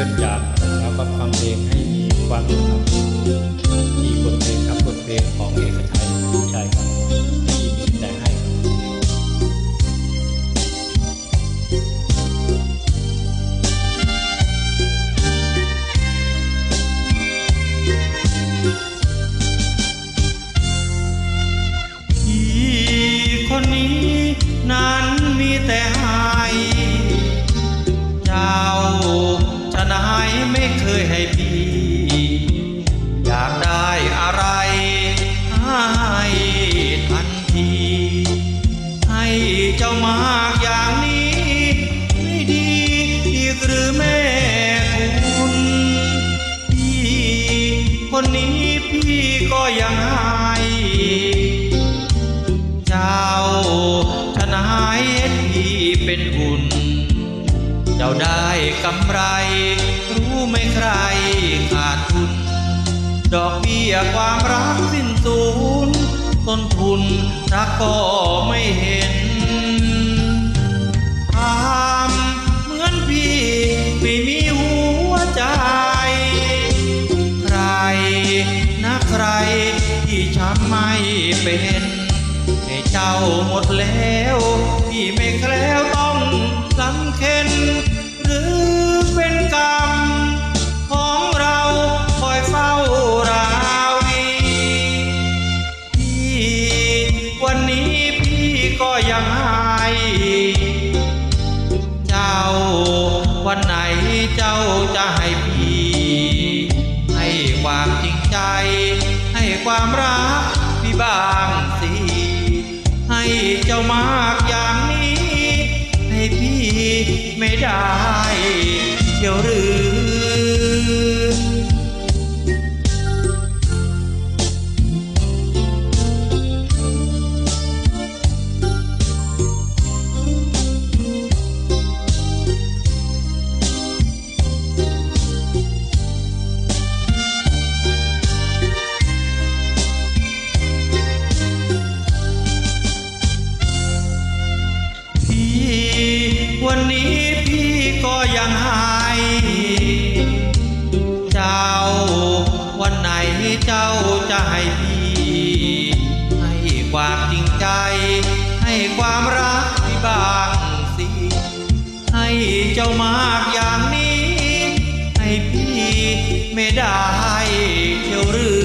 พื่อนอยากเช้าก็ฟังเพลงให้มีความรู้ครับมีบทเพลงครับบทเพลงของเอกชัยผู้ชายครับที่มีแต่ให้พี่คนนี้นาน เจ้ามากอย่างนี้ ไม่ดีอีกหรือแม่คุณพี่คนนี้พี่ก็ยังให้เจ้าทนายพี่เป็นหุ่น เจ้าได้กำไร รู้ไหมใครขาดทุน ดอกเบี้ยความรักสิ้นสูญต้นทุนรักก็ไม่เห็น ใจ ใครนะใครที่ช้ำไม่เป็นให้เจ้าหมดแล้วพี่ไม่แคล้วต้องลำเค็นหรือเป็นกรรม ของเราคอยเฝ้าราวีพี่วันนี้พี่ก็ยังให้เจ้าวันไหนเจ้า ความรักพี่บางสิให้เจ้ามากอย่างนี้ ให้พี่ไม่ได้เที่ยวหรือ วันนี้พี่ก็ยังให้เจ้าวันไหนเจ้าจะให้พี่ ให้ความจริงใจ ให้ความรักพี่บางสิให้เจ้ามากอย่างนี้ ให้พี่ไม่ได้เท่ารือ